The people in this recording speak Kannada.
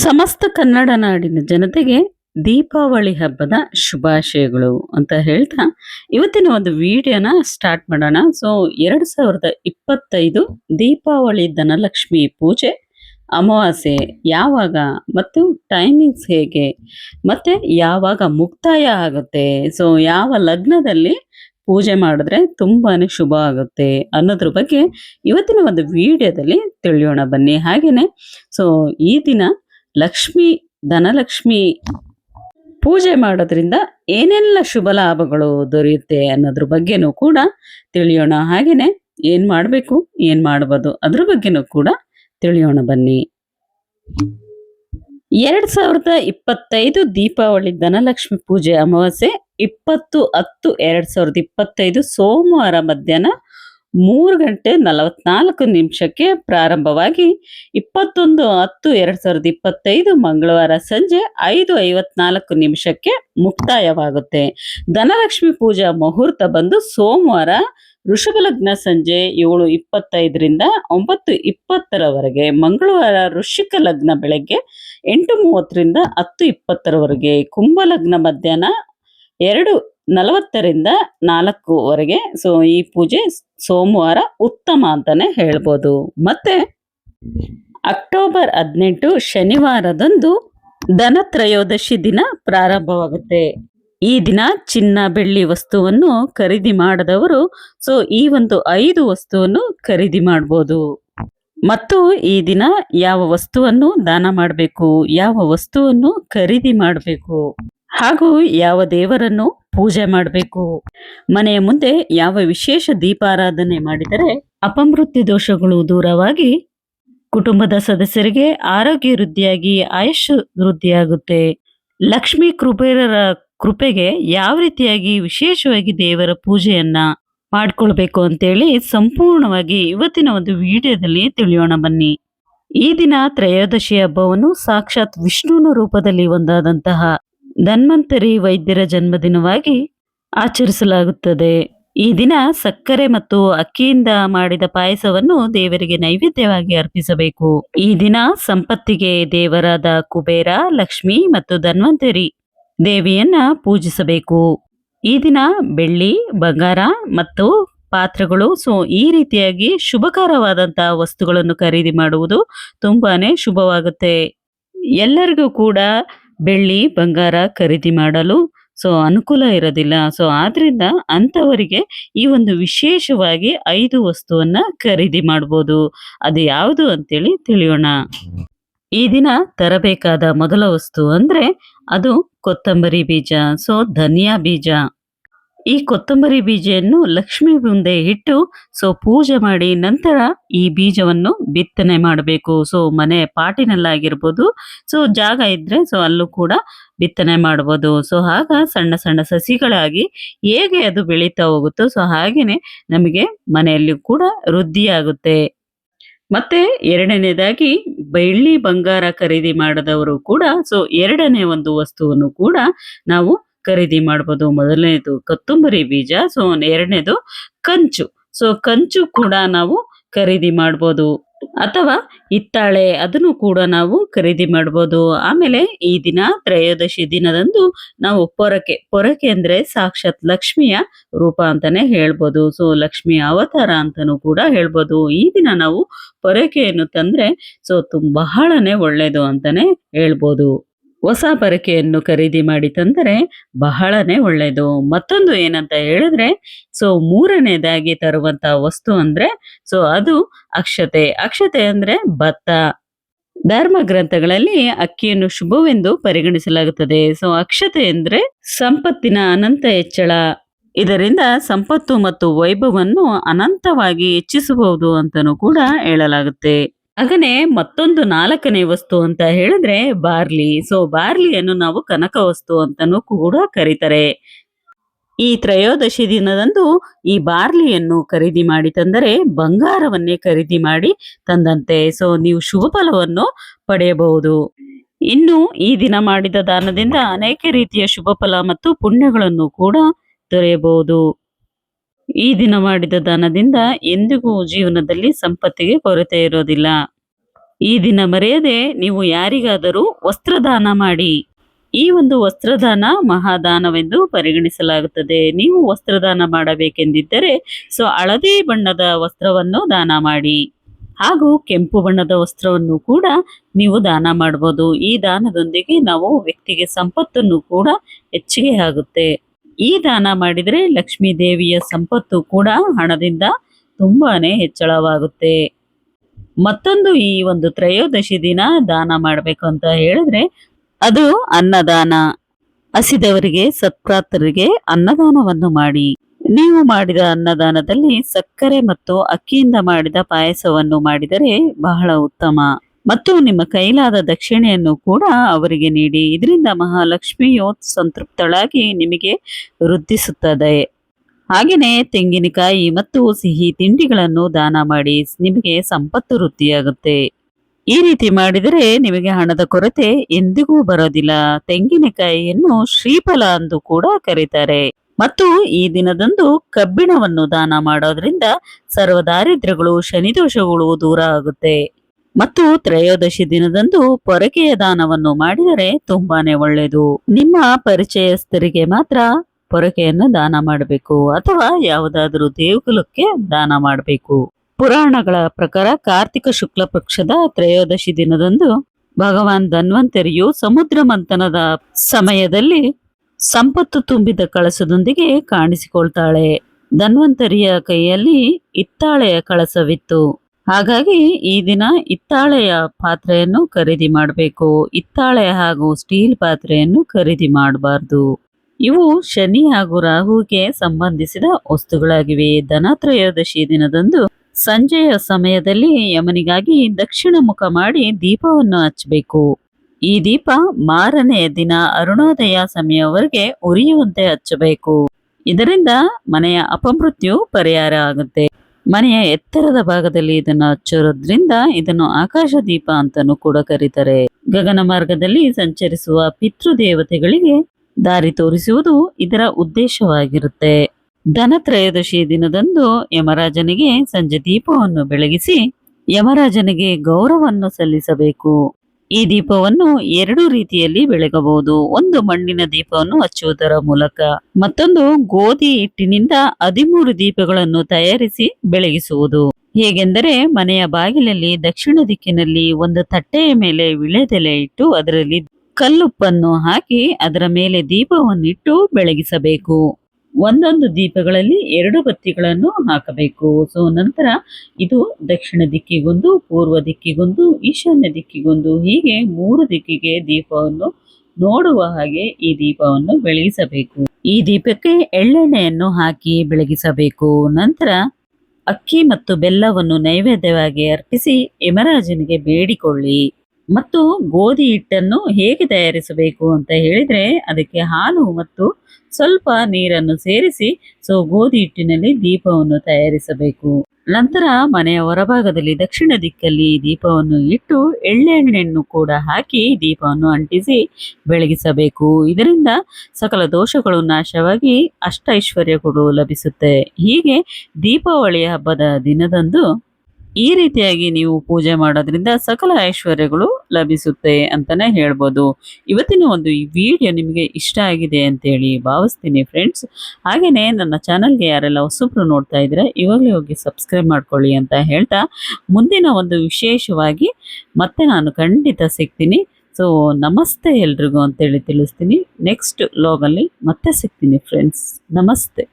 ಸಮಸ್ತ ಕನ್ನಡ ನಾಡಿನ ಜನತೆಗೆ ದೀಪಾವಳಿ ಹಬ್ಬದ ಶುಭಾಶಯಗಳು ಅಂತ ಹೇಳ್ತಾ ಇವತ್ತಿನ ಒಂದು ವಿಡಿಯೋನ ಸ್ಟಾರ್ಟ್ ಮಾಡೋಣ. ಸೊ ಎರಡು ಸಾವಿರದ ಇಪ್ಪತ್ತೈದು ದೀಪಾವಳಿ ಧನಲಕ್ಷ್ಮಿ ಪೂಜೆ ಅಮಾವಾಸ್ಯೆ ಯಾವಾಗ ಮತ್ತು ಟೈಮಿಂಗ್ಸ್ ಹೇಗೆ ಮತ್ತೆ ಯಾವಾಗ ಮುಕ್ತಾಯ ಆಗುತ್ತೆ? ಸೊ ಯಾವ ಲಗ್ನದಲ್ಲಿ ಪೂಜೆ ಮಾಡಿದ್ರೆ ತುಂಬಾ ಶುಭ ಆಗುತ್ತೆ ಅನ್ನೋದ್ರ ಬಗ್ಗೆ ಇವತ್ತಿನ ಒಂದು ವಿಡಿಯೋದಲ್ಲಿ ತಿಳಿಯೋಣ ಬನ್ನಿ. ಹಾಗೆಯೇ ಸೊ ಈ ದಿನ ಲಕ್ಷ್ಮಿ, ಧನಲಕ್ಷ್ಮಿ ಪೂಜೆ ಮಾಡೋದ್ರಿಂದ ಏನೆಲ್ಲ ಶುಭ ಲಾಭಗಳು ದೊರೆಯುತ್ತೆ ಅನ್ನೋದ್ರ ಬಗ್ಗೆನೂ ಕೂಡ ತಿಳಿಯೋಣ. ಹಾಗೇನೆ ಏನ್ ಮಾಡಬೇಕು, ಏನ್ ಮಾಡಬಾರ್ದು ಅದ್ರ ಬಗ್ಗೆನೂ ಕೂಡ ತಿಳಿಯೋಣ ಬನ್ನಿ. ಎರಡ್ ಸಾವಿರದ ಇಪ್ಪತ್ತೈದು ದೀಪಾವಳಿ ಧನಲಕ್ಷ್ಮಿ ಪೂಜೆ ಅಮಾವಾಸ್ಯೆ ಇಪ್ಪತ್ತು ಹತ್ತು ಎರಡ್ ಸಾವಿರದ ಇಪ್ಪತ್ತೈದು ಸೋಮವಾರ ಮಧ್ಯಾಹ್ನ ಮೂರು ಗಂಟೆ ನಲವತ್ನಾಲ್ಕು ನಿಮಿಷಕ್ಕೆ ಪ್ರಾರಂಭವಾಗಿ ಇಪ್ಪತ್ತೊಂದು ಹತ್ತು ಎರಡು ಸಾವಿರದ ಇಪ್ಪತ್ತೈದು ಮಂಗಳವಾರ ಸಂಜೆ ಐದು ಐವತ್ನಾಲ್ಕು ನಿಮಿಷಕ್ಕೆ ಮುಕ್ತಾಯವಾಗುತ್ತೆ. ಧನಲಕ್ಷ್ಮಿ ಪೂಜಾ ಮುಹೂರ್ತ ಬಂದು ಸೋಮವಾರ ವೃಷಭ ಲಗ್ನ ಸಂಜೆ ಏಳು ಇಪ್ಪತ್ತೈದರಿಂದ ಒಂಬತ್ತು ಇಪ್ಪತ್ತರವರೆಗೆ, ಮಂಗಳವಾರ ಋಷಿಕ ಲಗ್ನ ಬೆಳಗ್ಗೆ ಎಂಟು ಮೂವತ್ತರಿಂದ ಹತ್ತು ಇಪ್ಪತ್ತರವರೆಗೆ ಕುಂಭ ಲಗ್ನ ಮಧ್ಯಾಹ್ನ ಎರಡು ನಲವತ್ತರಿಂದ ನಾಲ್ಕುವರೆಗೆ. ಸೊ ಈ ಪೂಜೆ ಸೋಮವಾರ ಉತ್ತಮ ಅಂತಾನೆ ಹೇಳ್ಬೋದು. ಮತ್ತೆ ಅಕ್ಟೋಬರ್ ಹದಿನೆಂಟು ಶನಿವಾರದಂದು ಧನತ್ರಯೋದಶಿ ದಿನ ಪ್ರಾರಂಭವಾಗುತ್ತೆ. ಈ ದಿನ ಚಿನ್ನ ಬೆಳ್ಳಿ ವಸ್ತುವನ್ನು ಖರೀದಿ ಮಾಡದವರು ಸೊ ಈ ಒಂದು ಐದು ವಸ್ತುವನ್ನು ಖರೀದಿ ಮಾಡಬಹುದು ಮತ್ತು ಈ ದಿನ ಯಾವ ವಸ್ತುವನ್ನು ದಾನ ಮಾಡಬೇಕು, ಯಾವ ವಸ್ತುವನ್ನು ಖರೀದಿ ಮಾಡಬೇಕು? ಹಾಗೂ ಯಾವ ದೇವರನ್ನು ಪೂಜೆ ಮಾಡಬೇಕು? ಮನೆಯ ಮುಂದೆ ಯಾವ ವಿಶೇಷ ದೀಪಾರಾಧನೆ ಮಾಡಿದರೆ ಅಪಮೃತ್ಯು ದೋಷಗಳು ದೂರವಾಗಿ ಕುಟುಂಬದ ಸದಸ್ಯರಿಗೆ ಆರೋಗ್ಯ ವೃದ್ಧಿಯಾಗಿ ಆಯುಷ್ ವೃದ್ಧಿಯಾಗುತ್ತೆ. ಲಕ್ಷ್ಮಿ ಕೃಪೇರರ ಕೃಪೆಗೆ ಯಾವ ರೀತಿಯಾಗಿ ವಿಶೇಷವಾಗಿ ದೇವರ ಪೂಜೆಯನ್ನ ಮಾಡ್ಕೊಳ್ಬೇಕು ಅಂತೇಳಿ ಸಂಪೂರ್ಣವಾಗಿ ಇವತ್ತಿನ ಒಂದು ವಿಡಿಯೋದಲ್ಲಿ ತಿಳಿಯೋಣ ಬನ್ನಿ. ಈ ದಿನ ತ್ರಯೋದಶಿ ಹಬ್ಬವನ್ನು ಸಾಕ್ಷಾತ್ ವಿಷ್ಣುವಿನ ರೂಪದಲ್ಲಿ ಒಂದಾದಂತಹ ಧನ್ವಂತರಿ ವೈದ್ಯರ ಜನ್ಮದಿನವಾಗಿ ಆಚರಿಸಲಾಗುತ್ತದೆ. ಈ ದಿನ ಸಕ್ಕರೆ ಮತ್ತು ಅಕ್ಕಿಯಿಂದ ಮಾಡಿದ ಪಾಯಸವನ್ನು ದೇವರಿಗೆ ನೈವೇದ್ಯವಾಗಿ ಅರ್ಪಿಸಬೇಕು. ಈ ದಿನ ಸಂಪತ್ತಿಗೆ ದೇವರಾದ ಕುಬೇರ, ಲಕ್ಷ್ಮಿ ಮತ್ತು ಧನ್ವಂತರಿ ದೇವಿಯನ್ನ ಪೂಜಿಸಬೇಕು. ಈ ದಿನ ಬೆಳ್ಳಿ, ಬಂಗಾರ ಮತ್ತು ಪಾತ್ರಗಳು, ಸೊ ಈ ರೀತಿಯಾಗಿ ಶುಭಕರವಾದಂತಹ ವಸ್ತುಗಳನ್ನು ಖರೀದಿ ಮಾಡುವುದು ತುಂಬಾನೇ ಶುಭವಾಗುತ್ತೆ. ಎಲ್ಲರಿಗೂ ಕೂಡ ಬೆಳ್ಳಿ, ಬಂಗಾರ ಖರೀದಿ ಮಾಡಲು ಸೊ ಅನುಕೂಲ ಇರೋದಿಲ್ಲ. ಸೊ ಆದ್ರಿಂದ ಅಂಥವರಿಗೆ ಈ ಒಂದು ವಿಶೇಷವಾಗಿ ಐದು ವಸ್ತುವನ್ನ ಖರೀದಿ ಮಾಡ್ಬೋದು. ಅದು ಯಾವುದು ಅಂತೇಳಿ ತಿಳಿಯೋಣ. ಈ ದಿನ ತರಬೇಕಾದ ಮೊದಲ ವಸ್ತು ಅಂದ್ರೆ ಅದು ಕೊತ್ತಂಬರಿ ಬೀಜ. ಸೊ ಧನಿಯಾ ಬೀಜ. ಈ ಕೊತ್ತಂಬರಿ ಬೀಜವನ್ನು ಲಕ್ಷ್ಮಿ ಮುಂದೆ ಇಟ್ಟು, ಸೊ ಪೂಜೆ ಮಾಡಿ ನಂತರ ಈ ಬೀಜವನ್ನು ಬಿತ್ತನೆ ಮಾಡಬೇಕು. ಸೊ ಮನೆ ಪಾಟಿನಲ್ಲಾಗಿರ್ಬೋದು, ಸೊ ಜಾಗ ಇದ್ರೆ ಸೊ ಅಲ್ಲೂ ಕೂಡ ಬಿತ್ತನೆ ಮಾಡ್ಬೋದು. ಸೊ ಆಗ ಸಣ್ಣ ಸಣ್ಣ ಸಸಿಗಳಾಗಿ ಹೇಗೆ ಅದು ಬೆಳೀತಾ ಹೋಗುತ್ತೋ, ಸೊ ಹಾಗೇನೆ ನಮಗೆ ಮನೆಯಲ್ಲಿ ಕೂಡ ವೃದ್ಧಿಯಾಗುತ್ತೆ. ಮತ್ತೆ ಎರಡನೇದಾಗಿ ಬೆಳ್ಳಿ ಬಂಗಾರ ಖರೀದಿ ಮಾಡದವರು ಕೂಡ, ಸೊ ಎರಡನೇ ಒಂದು ವಸ್ತುವನ್ನು ಕೂಡ ನಾವು ಖರೀದಿ ಮಾಡಬಹುದು ಮೊದಲನೇದು ಕೊತ್ತಂಬರಿ ಬೀಜ ಸೊ ಎರಡನೇದು ಕಂಚು. ಸೊ ಕಂಚು ಕೂಡ ನಾವು ಖರೀದಿ ಮಾಡ್ಬೋದು. ಅಥವಾ ಹಿತ್ತಾಳೆ ಅದನ್ನು ಕೂಡ ನಾವು ಖರೀದಿ ಮಾಡ್ಬೋದು. ಆಮೇಲೆ ಈ ದಿನ ತ್ರಯೋದಶಿ ದಿನದಂದು ನಾವು ಪೊರಕೆ ಪೊರಕೆ ಅಂದ್ರೆ ಸಾಕ್ಷಾತ್ ಲಕ್ಷ್ಮಿಯ ರೂಪ ಅಂತಾನೆ ಹೇಳ್ಬೋದು. ಸೊ ಲಕ್ಷ್ಮಿಯ ಅವತಾರ ಅಂತಾನೂ ಕೂಡ ಹೇಳ್ಬೋದು. ಈ ದಿನ ನಾವು ಪೊರಕೆಯನ್ನು ತಂದ್ರೆ ಸೊ ತುಂಬ ಬಹಳನೇ ಒಳ್ಳೇದು ಅಂತಾನೆ ಹೇಳ್ಬೋದು. ಹೊಸ ಪರಕೆಯನ್ನು ಖರೀದಿ ಮಾಡಿ ತಂದರೆ ಬಹಳನೇ ಒಳ್ಳೆಯದು ಮತ್ತೊಂದು ಏನಂತ ಹೇಳಿದ್ರೆ ಸೊ ಮೂರನೇದಾಗಿ ತರುವಂತ ವಸ್ತು ಅಂದ್ರೆ ಸೊ ಅದು ಅಕ್ಷತೆ. ಅಕ್ಷತೆ ಅಂದ್ರೆ ಭತ್ತ. ಧರ್ಮ ಗ್ರಂಥಗಳಲ್ಲಿ ಅಕ್ಕಿಯನ್ನು ಶುಭವೆಂದು ಪರಿಗಣಿಸಲಾಗುತ್ತದೆ. ಸೊ ಅಕ್ಷತೆ ಅಂದ್ರೆ ಸಂಪತ್ತಿನ ಅನಂತ ಹೆಚ್ಚಳ. ಇದರಿಂದ ಸಂಪತ್ತು ಮತ್ತು ವೈಭವವನ್ನು ಅನಂತವಾಗಿ ಹೆಚ್ಚಿಸಬಹುದು ಅಂತನೂ ಕೂಡ ಹೇಳಲಾಗುತ್ತೆ. ಹಾಗನೆ ಮತ್ತೊಂದು ನಾಲ್ಕನೇ ವಸ್ತು ಅಂತ ಹೇಳಿದ್ರೆ ಬಾರ್ಲಿ. ಸೊ ಬಾರ್ಲಿಯನ್ನು ನಾವು ಕನಕ ವಸ್ತು ಅಂತಾನೂ ಕೂಡ ಕರೀತಾರೆ. ಈ ತ್ರಯೋದಶಿ ದಿನದಂದು ಈ ಬಾರ್ಲಿಯನ್ನು ಖರೀದಿ ಮಾಡಿ ತಂದರೆ ಬಂಗಾರವನ್ನೇ ಖರೀದಿ ಮಾಡಿ ತಂದಂತೆ. ಸೊ ನೀವು ಶುಭ ಫಲವನ್ನು ಪಡೆಯಬಹುದು. ಇನ್ನು ಈ ದಿನ ಮಾಡಿದ ದಾನದಿಂದ ಅನೇಕ ರೀತಿಯ ಶುಭ ಫಲ ಮತ್ತು ಪುಣ್ಯಗಳನ್ನು ಕೂಡ ದೊರೆಯಬಹುದು. ಈ ದಿನ ಮಾಡಿದ ದಾನದಿಂದ ಎಂದಿಗೂ ಜೀವನದಲ್ಲಿ ಸಂಪತ್ತಿಗೆ ಕೊರತೆ ಇರೋದಿಲ್ಲ. ಈ ದಿನ ಮರೆಯದೆ ನೀವು ಯಾರಿಗಾದರೂ ವಸ್ತ್ರದಾನ ಮಾಡಿ. ಈ ಒಂದು ವಸ್ತ್ರದಾನ ಮಹಾದಾನವೆಂದು ಪರಿಗಣಿಸಲಾಗುತ್ತದೆ. ನೀವು ವಸ್ತ್ರದಾನ ಮಾಡಬೇಕೆಂದಿದ್ದರೆ ಸೊ ಹಳದಿ ಬಣ್ಣದ ವಸ್ತ್ರವನ್ನು ದಾನ ಮಾಡಿ. ಹಾಗೂ ಕೆಂಪು ಬಣ್ಣದ ವಸ್ತ್ರವನ್ನು ಕೂಡ ನೀವು ದಾನ ಮಾಡಬಹುದು. ಈ ದಾನದೊಂದಿಗೆ ನಾವು ವ್ಯಕ್ತಿಗೆ ಸಂಪತ್ತನ್ನು ಕೂಡ ಹೆಚ್ಚಿಗೆ ಆಗುತ್ತೆ. ಈ ದಾನ ಮಾಡಿದರೆ ಲಕ್ಷ್ಮೀ ದೇವಿಯ ಸಂಪತ್ತು ಕೂಡ ಹಣದಿಂದ ತುಂಬಾನೇ ಹೆಚ್ಚಳವಾಗುತ್ತೆ. ಮತ್ತೊಂದು ಈ ಒಂದು ತ್ರಯೋದಶಿ ದಿನ ದಾನ ಮಾಡಬೇಕು ಅಂತ ಹೇಳಿದ್ರೆ ಅದು ಅನ್ನದಾನ. ಹಸಿದವರಿಗೆ ಸತ್ಪ್ರಾತರಿಗೆ ಅನ್ನದಾನವನ್ನು ಮಾಡಿ. ನೀವು ಮಾಡಿದ ಅನ್ನದಾನದಲ್ಲಿ ಸಕ್ಕರೆ ಮತ್ತು ಅಕ್ಕಿಯಿಂದ ಮಾಡಿದ ಪಾಯಸವನ್ನು ಮಾಡಿದರೆ ಬಹಳ ಉತ್ತಮ. ಮತ್ತು ನಿಮ್ಮ ಕೈಲಾದ ದಕ್ಷಿಣೆಯನ್ನು ಕೂಡ ಅವರಿಗೆ ನೀಡಿ. ಇದರಿಂದ ಮಹಾಲಕ್ಷ್ಮಿಯು ಸಂತೃಪ್ತಳಾಗಿ ನಿಮಗೆ ವೃದ್ಧಿಸುತ್ತದೆ. ಹಾಗೆಯೇ ತೆಂಗಿನಕಾಯಿ ಮತ್ತು ಸಿಹಿ ತಿಂಡಿಗಳನ್ನು ದಾನ ಮಾಡಿ ನಿಮಗೆ ಸಂಪತ್ತು ವೃದ್ಧಿಯಾಗುತ್ತೆ. ಈ ರೀತಿ ಮಾಡಿದರೆ ನಿಮಗೆ ಹಣದ ಕೊರತೆ ಎಂದಿಗೂ ಬರೋದಿಲ್ಲ. ತೆಂಗಿನಕಾಯಿಯನ್ನು ಶ್ರೀಫಲ ಎಂದು ಕೂಡ ಕರೀತಾರೆ. ಮತ್ತು ಈ ದಿನದಂದು ಕಬ್ಬಿಣವನ್ನು ದಾನ ಮಾಡೋದ್ರಿಂದ ಸರ್ವ ದಾರಿದ್ರ್ಯಗಳು ಶನಿದೋಷಗಳು ದೂರ ಆಗುತ್ತೆ. ಮತ್ತು ತ್ರಯೋದಶಿ ದಿನದಂದು ಪೊರಕೆಯ ದಾನವನ್ನು ಮಾಡಿದರೆ ತುಂಬಾನೇ ಒಳ್ಳೆಯದು. ನಿಮ್ಮ ಪರಿಚಯಸ್ಥರಿಗೆ ಮಾತ್ರ ಪೊರಕೆಯನ್ನು ದಾನ ಮಾಡಬೇಕು ಅಥವಾ ಯಾವುದಾದರೂ ದೇವಗುಲಕ್ಕೆ ದಾನ ಮಾಡಬೇಕು. ಪುರಾಣಗಳ ಪ್ರಕಾರ ಕಾರ್ತಿಕ ಶುಕ್ಲ ಪಕ್ಷದ ತ್ರಯೋದಶಿ ದಿನದಂದು ಭಗವಾನ್ ಧನ್ವಂತರಿಯು ಸಮುದ್ರ ಮಂಥನದ ಸಮಯದಲ್ಲಿ ಸಂಪತ್ತು ತುಂಬಿದ ಕಳಸದೊಂದಿಗೆ ಕಾಣಿಸಿಕೊಳ್ತಾಳೆ. ಧನ್ವಂತರಿಯ ಕೈಯಲ್ಲಿ ಇತ್ತಾಳೆಯ ಕಳಸವಿತ್ತು. ಹಾಗಾಗಿ ಈ ದಿನ ಹಿತ್ತಾಳೆಯ ಪಾತ್ರೆಯನ್ನು ಖರೀದಿ ಮಾಡಬೇಕು. ಹಿತ್ತಾಳೆ ಹಾಗೂ ಸ್ಟೀಲ್ ಪಾತ್ರೆಯನ್ನು ಖರೀದಿ ಮಾಡಬಾರ್ದು. ಇವು ಶನಿ ಹಾಗೂ ರಾಹುಗೆ ಸಂಬಂಧಿಸಿದ ವಸ್ತುಗಳಾಗಿವೆ. ಧನತ್ರಯೋದಶಿ ದಿನದಂದು ಸಂಜೆಯ ಸಮಯದಲ್ಲಿ ಯಮನಿಗಾಗಿ ದಕ್ಷಿಣ ಮುಖ ಮಾಡಿ ದೀಪವನ್ನು ಹಚ್ಚಬೇಕು. ಈ ದೀಪ ಮಾರನೆಯ ದಿನ ಅರುಣೋದಯ ಸಮಯವರೆಗೆ ಉರಿಯುವಂತೆ ಹಚ್ಚಬೇಕು. ಇದರಿಂದ ಮನೆಯ ಅಪಮೃತ್ಯು ಪರಿಹಾರ ಆಗುತ್ತೆ. ಮನೆಯ ಎತ್ತರದ ಭಾಗದಲ್ಲಿ ಇದನ್ನು ಹಚ್ಚಿರೋದ್ರಿಂದ ಇದನ್ನು ಆಕಾಶ ದೀಪ ಅಂತಾನೂ ಕೂಡ ಕರೀತಾರೆ. ಗಗನ ಮಾರ್ಗದಲ್ಲಿ ಸಂಚರಿಸುವ ಪಿತೃದೇವತೆಗಳಿಗೆ ದಾರಿ ತೋರಿಸುವುದು ಇದರ ಉದ್ದೇಶವಾಗಿರುತ್ತೆ. ಧನತ್ರಯೋದಶಿ ದಿನದಂದು ಯಮರಾಜನಿಗೆ ಸಂಜೆ ದೀಪವನ್ನು ಬೆಳಗಿಸಿ ಯಮರಾಜನಿಗೆ ಗೌರವವನ್ನು ಸಲ್ಲಿಸಬೇಕು. ಈ ದೀಪವನ್ನು ಎರಡು ರೀತಿಯಲ್ಲಿ ಬೆಳಗಬಹುದು. ಒಂದು ಮಣ್ಣಿನ ದೀಪವನ್ನು ಹಚ್ಚುವುದರ ಮೂಲಕ, ಮತ್ತೊಂದು ಗೋಧಿ ಹಿಟ್ಟಿನಿಂದ ಹದಿಮೂರು ದೀಪಗಳನ್ನು ತಯಾರಿಸಿ ಬೆಳಗಿಸುವುದು. ಹೇಗೆಂದರೆ, ಮನೆಯ ಬಾಗಿಲಲ್ಲಿ ದಕ್ಷಿಣ ದಿಕ್ಕಿನಲ್ಲಿ ಒಂದು ತಟ್ಟೆಯ ಮೇಲೆ ವಿಳೆದೆಲೆ ಇಟ್ಟು ಅದರಲ್ಲಿ ಕಲ್ಲುಪ್ಪನ್ನು ಹಾಕಿ ಅದರ ಮೇಲೆ ದೀಪವನ್ನಿಟ್ಟು ಬೆಳಗಿಸಬೇಕು. ಒಂದೊಂದು ದೀಪಗಳಲ್ಲಿ ಎರಡು ಬತ್ತಿಗಳನ್ನು ಹಾಕಬೇಕು. ಸೊ ನಂತರ ಇದು ದಕ್ಷಿಣ ದಿಕ್ಕಿಗೊಂದು, ಪೂರ್ವ ದಿಕ್ಕಿಗೊಂದು, ಈಶಾನ್ಯ ದಿಕ್ಕಿಗೊಂದು, ಹೀಗೆ ಮೂರು ದಿಕ್ಕಿಗೆ ದೀಪವನ್ನು ನೋಡುವ ಹಾಗೆ ಈ ದೀಪವನ್ನು ಬೆಳಗಿಸಬೇಕು. ಈ ದೀಪಕ್ಕೆ ಎಳ್ಳೆಣ್ಣೆಯನ್ನು ಹಾಕಿ ಬೆಳಗಿಸಬೇಕು. ನಂತರ ಅಕ್ಕಿ ಮತ್ತು ಬೆಲ್ಲವನ್ನು ನೈವೇದ್ಯವಾಗಿ ಅರ್ಪಿಸಿ ಯಮರಾಜನಿಗೆ ಬೇಡಿಕೊಳ್ಳಿ. ಮತ್ತು ಗೋಧಿ ಹಿಟ್ಟನ್ನು ಹೇಗೆ ತಯಾರಿಸಬೇಕು ಅಂತ ಹೇಳಿದ್ರೆ ಅದಕ್ಕೆ ಹಾಲು ಮತ್ತು ಸ್ವಲ್ಪ ನೀರನ್ನು ಸೇರಿಸಿ ಸೊ ಗೋಧಿ ಹಿಟ್ಟಿನಲ್ಲಿ ದೀಪವನ್ನು ತಯಾರಿಸಬೇಕು. ನಂತರ ಮನೆಯ ಹೊರಭಾಗದಲ್ಲಿ ದಕ್ಷಿಣ ದಿಕ್ಕಲ್ಲಿ ದೀಪವನ್ನು ಇಟ್ಟು ಎಳ್ಳೆಣ್ಣೆಯನ್ನು ಕೂಡ ಹಾಕಿ ದೀಪವನ್ನು ಅಂಟಿಸಿ ಬೆಳಗಿಸಬೇಕು. ಇದರಿಂದ ಸಕಲ ದೋಷಗಳು ನಾಶವಾಗಿ ಅಷ್ಟೈಶ್ವರ್ಯಗಳು ಲಭಿಸುತ್ತೆ. ಹೀಗೆ ದೀಪಾವಳಿ ಹಬ್ಬದ ದಿನದಂದು ಈ ರೀತಿಯಾಗಿ ನೀವು ಪೂಜೆ ಮಾಡೋದ್ರಿಂದ ಸಕಲ ಐಶ್ವರ್ಯಗಳು ಲಭಿಸುತ್ತೆ ಅಂತಾನೆ ಹೇಳ್ಬೋದು. ಇವತ್ತಿನ ಒಂದು ವಿಡಿಯೋ ನಿಮಗೆ ಇಷ್ಟ ಆಗಿದೆ ಅಂತೇಳಿ ಭಾವಿಸ್ತೀನಿ ಫ್ರೆಂಡ್ಸ್ ಹಾಗೆಯೇ ನನ್ನ ಚಾನಲ್ಗೆ ಯಾರೆಲ್ಲ ಹೊಸಬ್ರು ನೋಡ್ತಾ ಇದ್ರೆ ಇವಾಗಲೇ ಹೋಗಿ ಸಬ್ಸ್ಕ್ರೈಬ್ ಮಾಡ್ಕೊಳ್ಳಿ ಅಂತ ಹೇಳ್ತಾ, ಮುಂದಿನ ಒಂದು ವಿಶೇಷವಾಗಿ ಮತ್ತೆ ನಾನು ಖಂಡಿತ ಸಿಗ್ತೀನಿ. ಸೊ ನಮಸ್ತೆ ಎಲ್ರಿಗೂ ಅಂತೇಳಿ ತಿಳಿಸ್ತೀನಿ. ನೆಕ್ಸ್ಟ್ ಲಾಗಲ್ಲಿ ಮತ್ತೆ ಸಿಗ್ತೀನಿ ಫ್ರೆಂಡ್ಸ್ ನಮಸ್ತೆ.